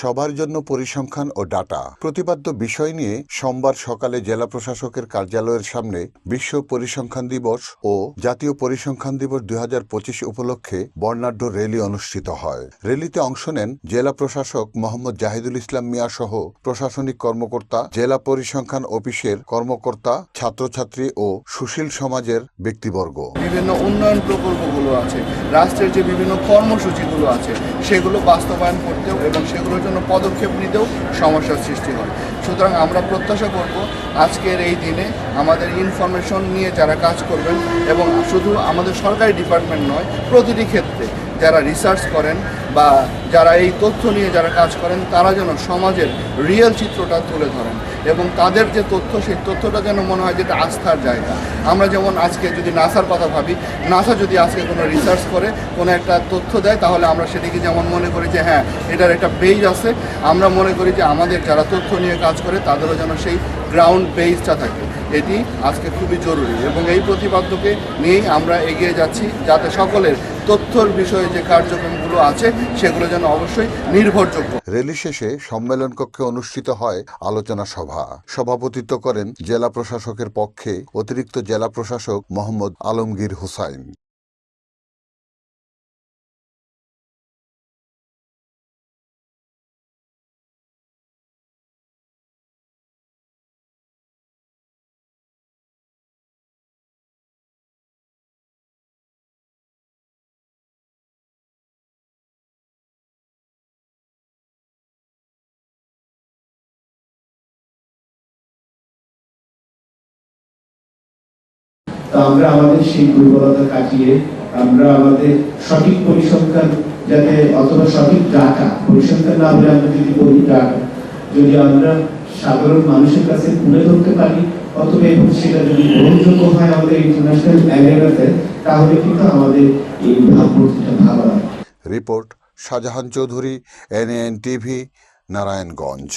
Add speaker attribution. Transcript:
Speaker 1: সবার জন্য পরিসংখ্যান ও ডাটা প্রতিপাদ্য বিষয় নিয়ে সোমবার সকালে জেলা প্রশাসকের কার্যালয়ের সামনে বিশ্ব পরিসংখ্যান দিবস ও জাতীয় পরিসংখ্যান দিবস দুই হাজার পঁচিশ উপলক্ষে বর্ণাঢ্য র্যালি অনুষ্ঠিত হয়। র্যালিতে অংশ নেন জেলা প্রশাসক মোহাম্মদ জাহিদুল ইসলাম মিয়া সহ প্রশাসনিক কর্মকর্তা, জেলা পরিসংখ্যান অফিসের কর্মকর্তা, ছাত্রছাত্রী ও সুশীল সমাজের ব্যক্তিবর্গ।
Speaker 2: বিভিন্ন উন্নয়ন প্রকল্পগুলো আছে, রাষ্ট্রের যে বিভিন্ন কর্মসূচিগুলো আছে, সেগুলো বাস্তবায়ন করতেও এবং সেগুলোর জন্য পদক্ষেপ নিতেও সমস্যার সৃষ্টি হয়। সুতরাং আমরা প্রত্যাশা করব আজকের এই দিনে আমাদের ইনফরমেশন নিয়ে যারা কাজ করবেন এবং শুধু আমাদের সরকারি ডিপার্টমেন্ট নয়, প্রতিটি ক্ষেত্রে যারা রিসার্চ করেন বা যারা এই তথ্য নিয়ে যারা কাজ করেন, তারা যেন সমাজের রিয়েল চিত্রটা তুলে ধরেন এবং তাদের যে তথ্য, সেই তথ্যটা যেন মনে হয় যেটা আস্থার জায়গা। আমরা যেমন আজকে যদি নাসার কথা ভাবি, নাসা যদি আজকে কোনো রিসার্চ করে, কোনো একটা তথ্য দেয়, তাহলে আমরা সেটিকে যেমন মনে করি যে হ্যাঁ এটার একটা বেজ আছে। আমরা মনে করি যে আমাদের যারা তথ্য নিয়ে কাজ করে তাদেরও যেন সেই গ্রাউন্ড বেসটা থাকে। এটি আজকে খুবই জরুরি এবং এই প্রতিপাদ্যকে নিয়েই আমরা এগিয়ে যাচ্ছি যাতে সকলের তথ্যর বিষয়ে যে কার্যক্রমগুলো আছে সেগুলো যেন অবশ্যই নির্ভরযোগ্য।
Speaker 1: রেলি শেষে সম্মেলন কক্ষে অনুষ্ঠিত হয় আলোচনা সভা। সভাপতিত্ব করেন জেলা প্রশাসকের পক্ষে অতিরিক্ত জেলা প্রশাসক মোহাম্মদ আলমগীর হুসাইন।
Speaker 3: আমরা আমাদের সেই দুর্বলতা কাটিয়ে আমরা আমাদের সঠিক পরিসংখ্যান যাতে অথবা সঠিক ডাটা পরিসংখ্যান না হলে আমরা যদি বলি ডাটা যদি আমরা সাধারণ মানুষের কাছে তুলে ধরতে পারি, অথবা এবং সেটা যদি গ্রহণযোগ্য হয় আমাদের ইন্টারন্যাশনাল অ্যারেনাতে তাহলে কিন্তু আমাদের এই ভাবমূর্তিটা ভালো হয়।
Speaker 1: Report Shahjahan Chowdhury NN TV Narayanganj.